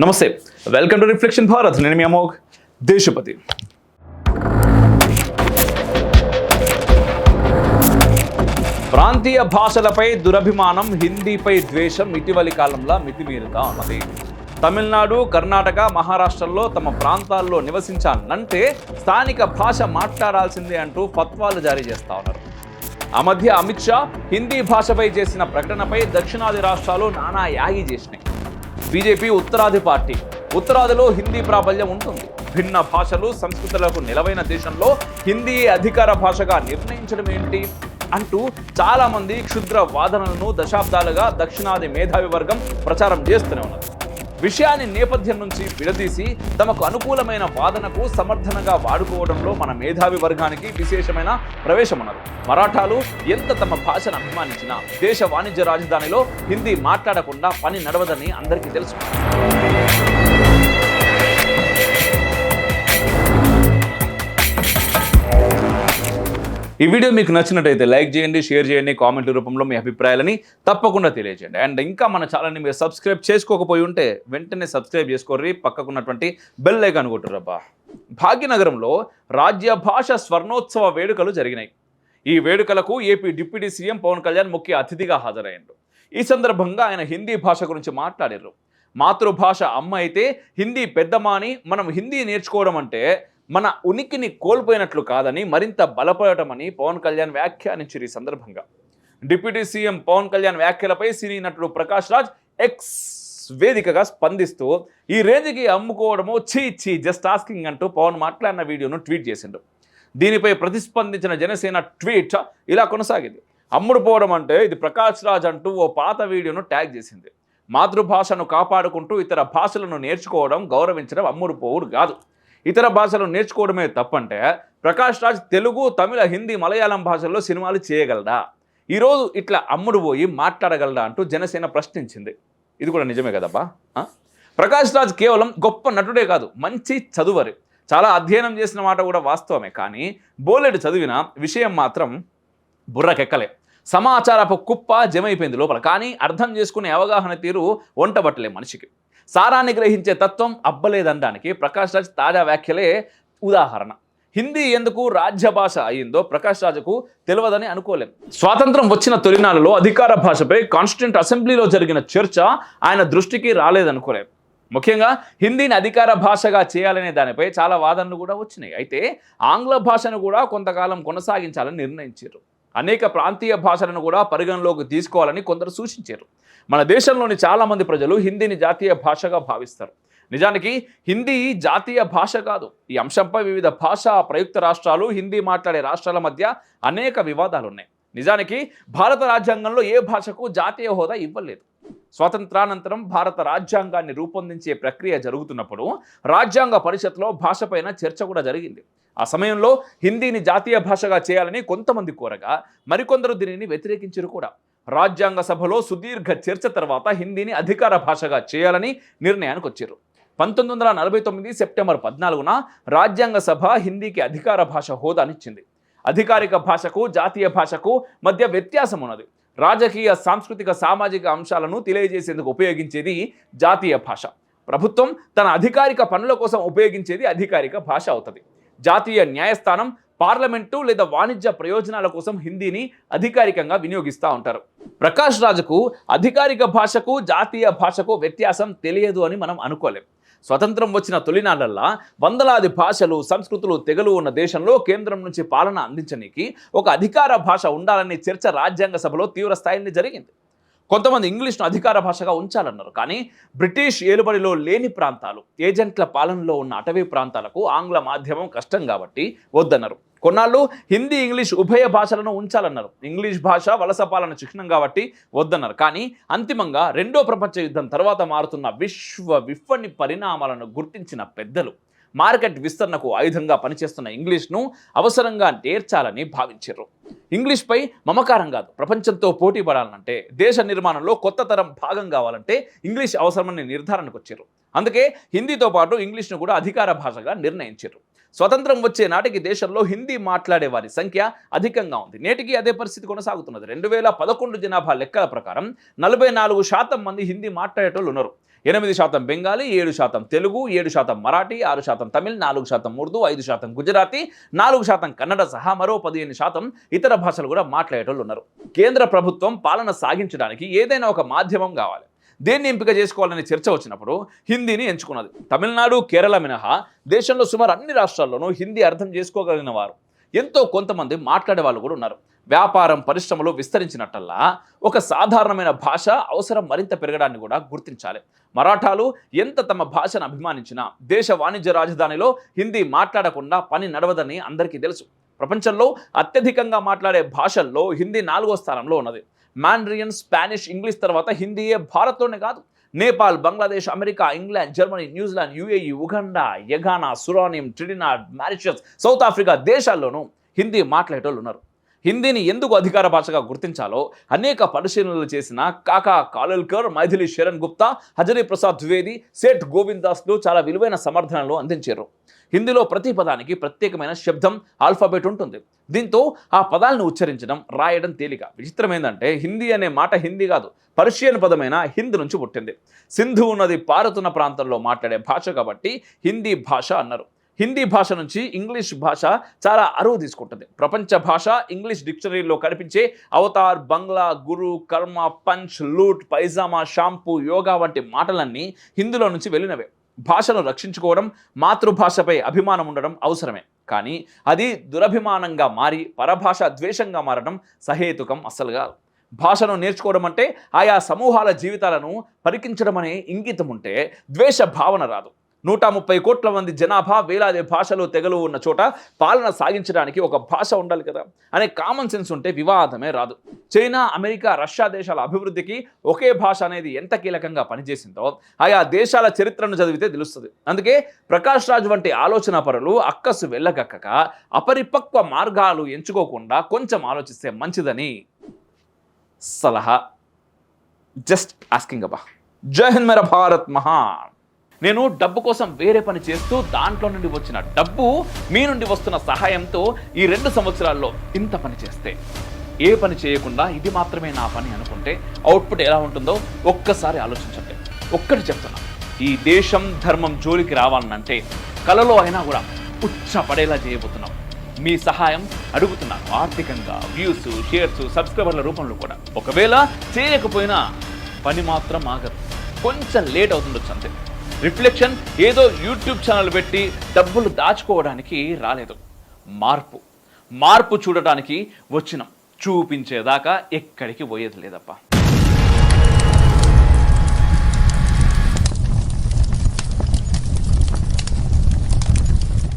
నమస్తే. Welcome to reflection Bharat నేను మీ అమోఘ్. దేశపతి. ప్రాంతీయ భాషలపై దురభిమానం హిందీపై ద్వేషం ఇటీవలి కాలంలో మితిమీరుతా ఉన్నది. తమిళనాడు కర్ణాటక మహారాష్ట్రలో తమ ప్రాంతాల్లో నివసించాలంటే స్థానిక భాష మాట్లాడాల్సిందే అంటూ ఫత్వాలు జారీ చేస్తా ఉన్నారు. ఆ మధ్య అమిత్ షా హిందీ భాషపై చేసిన ప్రకటనపై దక్షిణాది రాష్ట్రాలు నానా యాగి చేసినాయి. బీజేపీ ఉత్తరాది పార్టీ. ఉత్తరాదిలో హిందీ ప్రాబల్యం ఉంటుంది. భిన్న భాషలు సంస్కృతులకు నిలవైన దేశంలో హిందీ అధికార భాషగా నిర్ణయించడం ఏంటి అంటూ చాలామంది క్షుద్ర వాదనలను దశాబ్దాలుగా దక్షిణాది మేధావి వర్గం ప్రచారం చేస్తూనే ఉన్నారు. విషయాన్ని నేపథ్యం నుంచి విడదీసి తమకు అనుకూలమైన వాదనకు సమర్థనగా వాడుకోవడంలో మన మేధావి వర్గానికి విశేషమైన ప్రవేశం మరాఠాలు ఎంత తమ భాషను అభిమానించినా దేశ వాణిజ్య రాజధానిలో హిందీ మాట్లాడకుండా పని నడవదని అందరికీ తెలుసు. ఈ వీడియో మీకు నచ్చినట్టయితే లైక్ చేయండి షేర్ చేయండి కామెంట్ రూపంలో మీ అభిప్రాయాలని తప్పకుండా తెలియజేయండి. అండ్ ఇంకా మన ఛానల్ని మీరు సబ్స్క్రైబ్ చేసుకోకపోయి ఉంటే వెంటనే సబ్స్క్రైబ్ చేసుకోర్రి పక్కకున్నటువంటి బెల్ ఐకాన్ కొట్టురబ్బా భాగ్యనగరంలో రాజ్య భాష స్వర్ణోత్సవ వేడుకలు జరిగినాయి. ఈ వేడుకలకు AP deputy CM Pawan Kalyan ముఖ్య అతిథిగా హాజరయ్యాడు. ఈ సందర్భంగా ఆయన హిందీ భాష గురించి మాట్లాడారు మాతృభాష అమ్మ అయితే హిందీ పెద్దమ్మ అని మనం హిందీ నేర్చుకోవడం అంటే మన ఉనికిని కోల్పోయినట్లు కాదని మరింత బలపడటమని పవన్ కళ్యాణ్ వ్యాఖ్యానించారు ఈ సందర్భంగా. డిప్యూటీ సీఎం పవన్ కళ్యాణ్ వ్యాఖ్యలపై సినీ నటుడు ప్రకాష్ రాజ్ ఎక్స్ వేదికగా స్పందిస్తూ ఈ రేంజ్కి అమ్ముకోవడము చీ చీ జస్ట్ ఆస్కింగ్ అంటూ పవన్ మాట్లాడిన వీడియోను ట్వీట్ చేసిండు. దీనిపై ప్రతిస్పందించిన జనసేన ట్వీట్ ఇలా కొనసాగింది. అమ్ముడుపోవడం అంటే ఇది ప్రకాష్ రాజ్ అంటూ ఓ పాత వీడియోను ట్యాగ్ చేసింది. మాతృభాషను కాపాడుకుంటూ ఇతర భాషలను నేర్చుకోవడం గౌరవించడం అమ్ముడుపోవుడు కాదు. ఇతర భాషలు నేర్చుకోవడమే తప్పంటే ప్రకాష్ రాజ్ తెలుగు తమిళ హిందీ మలయాళం భాషల్లో సినిమాలు చేయగలడా? ఈరోజు ఇట్లా అమ్ముడు పోయి మాట్లాడగలడా అంటూ జనసేన ప్రశ్నించింది. ఇది కూడా నిజమే కదబ్బా? ప్రకాష్ రాజ్ కేవలం గొప్ప నటుడే కాదు మంచి చదువరి. చాలా అధ్యయనం చేసిన మాట కూడా వాస్తవమే కానీ బోలెడు చదివిన విషయం మాత్రం బుర్రకెక్కలే. సమాచారపు కుప్ప జమైపోయింది లోపల కానీ అర్థం చేసుకునే అవగాహన తీరు వంటబట్టలే మనిషికి. సారాన్ని గ్రహించే తత్వం అబ్బలేదనడానికి ప్రకాష్ రాజ్ తాజా వ్యాఖ్యలే ఉదాహరణ. హిందీ ఎందుకు రాజ్య భాష అయిందో ప్రకాష్ రాజుకు తెలియదని అనుకోలేం. స్వాతంత్రం వచ్చిన తొలినాళ్ళలో అధికార భాషపై కాన్స్టిట్యూంట్ అసెంబ్లీలో జరిగిన చర్చ ఆయన దృష్టికి రాలేదనుకోలేం. ముఖ్యంగా హిందీని అధికార భాషగా చేయాలనే దానిపై చాలా వాదనలు కూడా వచ్చినాయి. అయితే ఆంగ్ల భాషను కూడా కొంతకాలం కొనసాగించాలని నిర్ణయించారు. అనేక ప్రాంతీయ భాషలను కూడా పరిగణలోకి తీసుకోవాలని కొందరు సూచించారు. మన దేశంలోని చాలామంది ప్రజలు హిందీని జాతీయ భాషగా భావిస్తారు. నిజానికి హిందీ జాతీయ భాష కాదు. ఈ అంశంపై వివిధ భాషా ప్రయుక్త రాష్ట్రాలు హిందీ మాట్లాడే రాష్ట్రాల మధ్య అనేక వివాదాలు ఉన్నాయి నిజానికి భారత రాజ్యాంగంలో ఏ భాషకు జాతీయ హోదా ఇవ్వలేదు. స్వాతంత్రానంతరం భారత రాజ్యాంగాన్ని రూపొందించే ప్రక్రియ జరుగుతున్నప్పుడు రాజ్యాంగ పరిషత్లో భాషపైన చర్చ కూడా జరిగింది. ఆ సమయంలో హిందీని జాతీయ భాషగా చేయాలని కొంతమంది కోరగా మరికొందరు దీనిని వ్యతిరేకించారు కూడా. రాజ్యాంగ సభలో సుదీర్ఘ చర్చ తర్వాత హిందీని అధికార భాషగా చేయాలని నిర్ణయానికి వచ్చారు. పంతొమ్మిది వందల నలభై తొమ్మిది సెప్టెంబర్ పద్నాలుగున రాజ్యాంగ సభ హిందీకి అధికార భాష హోదానిచ్చింది అధికారిక భాషకు జాతీయ భాషకు మధ్య వ్యత్యాసం ఉన్నది. రాజకీయ సాంస్కృతిక సామాజిక అంశాలను తెలియజేసేందుకు ఉపయోగించేది జాతీయ భాష. ప్రభుత్వం తన అధికారిక పనుల కోసం ఉపయోగించేది అధికారిక భాష అవుతుంది. జాతీయ న్యాయస్థానం పార్లమెంటు లేదా వాణిజ్య ప్రయోజనాల కోసం హిందీని అధికారికంగా వినియోగిస్తూ ఉంటారు. ప్రకాష్ రాజుకు అధికారిక భాషకు జాతీయ భాషకు వ్యత్యాసం తెలియదు అని మనం అనుకోలేం. స్వతంత్రం వచ్చిన తొలినాళ్ళల్లా వందలాది భాషలు సంస్కృతులు తెగలు ఉన్న దేశంలో కేంద్రం నుంచి పాలన అందించడానికి ఒక అధికార భాష ఉండాలనే చర్చ రాజ్యాంగ సభలో తీవ్ర స్థాయిని జరిగింది. కొంతమంది ఇంగ్లీష్ను అధికార భాషగా ఉంచాలన్నారు. కానీ బ్రిటిష్ ఏలుబడిలో లేని ప్రాంతాలు ఏజెంట్ల పాలనలో ఉన్న అటవీ ప్రాంతాలకు ఆంగ్ల మాధ్యమం కష్టం కాబట్టి వద్దన్నారు. కొన్నాళ్ళు హిందీ ఇంగ్లీష్ ఉభయ భాషలను ఉంచాలన్నారు. ఇంగ్లీష్ భాష వలస పాలన చిహ్నం కాబట్టి వద్దన్నారు. కానీ అంతిమంగా రెండో ప్రపంచ యుద్ధం తర్వాత మారుతున్న విశ్వ విఫ్వని పరిణామాలను గుర్తించిన పెద్దలు మార్కెట్ విస్తరణకు ఆయుధంగా పనిచేస్తున్న ఇంగ్లీష్ను అవసరంగా నేర్చాలని భావించారు. ఇంగ్లీష్పై మమకారం కాదు ప్రపంచంతో పోటీ పడాలంటే దేశ నిర్మాణంలో కొత్త తరం భాగం కావాలంటే ఇంగ్లీష్ అవసరమని నిర్ధారణకు వచ్చారు. అందుకే హిందీతో పాటు ఇంగ్లీష్ను కూడా అధికార భాషగా నిర్ణయించారు. స్వతంత్రం వచ్చే నాటికి దేశంలో హిందీ మాట్లాడే వారి సంఖ్య అధికంగా ఉంది. నేటికి అదే పరిస్థితి కొనసాగుతున్నది. రెండు వేల పదకొండు జనాభా లెక్కల ప్రకారం నలభై నాలుగు శాతం మంది హిందీ మాట్లాడేటోళ్ళు ఉన్నారు. ఎనిమిది శాతం బెంగాలీ ఏడు శాతం తెలుగు ఏడు శాతం మరాఠీ ఆరు శాతం తమిళ్ నాలుగు శాతం ఉర్దూ ఐదు శాతం గుజరాతీ నాలుగు శాతం కన్నడ సహా మరో పదిహేను శాతం ఇతర భాషలు కూడా మాట్లాడేటోళ్ళు ఉన్నారు. కేంద్ర ప్రభుత్వం పాలన సాగించడానికి ఏదైనా ఒక మాధ్యమం కావాలి. దేన్ని ఎంపిక చేసుకోవాలనే చర్చ వచ్చినప్పుడు హిందీని ఎంచుకున్నది. తమిళనాడు కేరళ మినహా దేశంలో సుమారు అన్ని రాష్ట్రాల్లోనూ హిందీ అర్థం చేసుకోగలిగిన వారు ఎంతో కొంతమంది మాట్లాడే వాళ్ళు కూడా ఉన్నారు. వ్యాపారం పరిశ్రమలు విస్తరించినట్టల్లా ఒక సాధారణమైన భాష అవసరం మరింత పెరగడాన్ని కూడా గుర్తించాలి. మరాఠాలు ఎంత తమ భాషను అభిమానించినా దేశ వాణిజ్య రాజధానిలో హిందీ మాట్లాడకుండా పని నడవదని అందరికీ తెలుసు. ప్రపంచంలో అత్యధికంగా మాట్లాడే భాషల్లో హిందీ నాలుగో స్థానంలో ఉన్నది. మాండ్రియన్ స్పానిష్ ఇంగ్లీష్ తర్వాత హిందీయే భారత్లోనే కాదు. Nepal Bangladesh America England Germany New Zealand UAE Uganda Guyana Suriname Trinidad Mauritius South Africa దేశాల్లోనూ హిందీ మాట్లాడేటోళ్ళు ఉన్నారు. హిందీని ఎందుకు అధికార భాషగా గుర్తించాలో అనేక పరిశీలనలు చేసిన కాకా కాలల్కర్ మైథిలి శరణ్ గుప్తా హజరీ ప్రసాద్ ద్వివేది సేట్ గోవింద్ దాస్లు చాలా విలువైన సమర్థనలు అందించారు. హిందీలో ప్రతి పదానికి ప్రత్యేకమైన శబ్దం ఆల్ఫాబెట్ ఉంటుంది. దీంతో ఆ పదాలను ఉచ్చరించడం రాయడం తేలిక. విచిత్రం ఏంటంటే హిందీ అనే మాట హిందీ కాదు పర్షియన్ పదమైన హింద్ నుంచి పుట్టింది. సింధు ఉన్నది పారుతున్న ప్రాంతంలో మాట్లాడే భాష కాబట్టి హిందీ భాష అన్నారు. హిందీ భాష నుంచి ఇంగ్లీష్ భాష చాలా అరువు తీసుకుంటుంది. ప్రపంచ భాష ఇంగ్లీష్ డిక్షనరీలో కనిపించే అవతార్ బంగ్లా గురు కర్మ పంచ్ లూట్ పైజామా షాంపూ యోగా వంటి మాటలన్నీ హిందీలో నుంచి వెళ్ళినవే. భాషను రక్షించుకోవడం మాతృభాషపై అభిమానం ఉండడం అవసరమే. కానీ అది దురభిమానంగా మారి పరభాష ద్వేషంగా మారడం సహేతుకం అస్సలు కాదు. భాషను నేర్చుకోవడం అంటే ఆయా సమూహాల జీవితాలను పరికించడం అనే ఇంగితం ఉంటే ద్వేష భావన రాదు. నూట ముప్పై కోట్ల మంది జనాభా వేలాది భాషలు తెగలు ఉన్న చోట పాలన సాగించడానికి ఒక భాష ఉండాలి కదా? అనే కామన్ సెన్స్ ఉంటే వివాదమే రాదు. చైనా అమెరికా రష్యా దేశాల అభివృద్ధికి ఒకే భాష అనేది ఎంత కీలకంగా పనిచేసిందో ఆయా దేశాల చరిత్రను చదివితే తెలుస్తుంది. అందుకే ప్రకాష్ రాజ్ వంటి ఆలోచన పరులు అక్కసు వెళ్ళగక్కక అపరిపక్వ మార్గాలు ఎంచుకోకుండా కొంచెం ఆలోచిస్తే మంచిదని సలహా. జస్ట్ ఆస్కింగ్ అబ్బా. జై హింద్ మేరా భారత్ మహాన్. నేను డబ్బు కోసం వేరే పని చేస్తూ దాంట్లో నుండి వచ్చిన డబ్బు మీ నుండి వస్తున్న సహాయంతో ఈ రెండు సంవత్సరాల్లో ఇంత పని చేస్తే ఏ పని చేయకుండా ఇది మాత్రమే నా పని అనుకుంటే అవుట్పుట్ ఎలా ఉంటుందో ఒక్కసారి ఆలోచించండి. ఒక్కటి చెప్తున్నా ఈ దేశం ధర్మం జోలికి రావాలనంటే కలలో అయినా కూడా ఉచ్చపడేలా చేయబోతున్నాం. మీ సహాయం అడుగుతున్నాను ఆర్థికంగా వ్యూస్ షేర్స్ సబ్స్క్రైబర్ల రూపంలో కూడా. ఒకవేళ చేయకపోయినా పని మాత్రం ఆగదు. కొంచెం లేట్ అవుతుండొచ్చు అంతే. రిఫ్లెక్షన్ ఏదో యూట్యూబ్ ఛానల్ పెట్టి డబ్బులు దాచుకోవడానికి రాలేదు. మార్పు. మార్పు చూడటానికి వచ్చినాం. చూపించేదాకా ఎక్కడికి పోయేది లేదప్పా.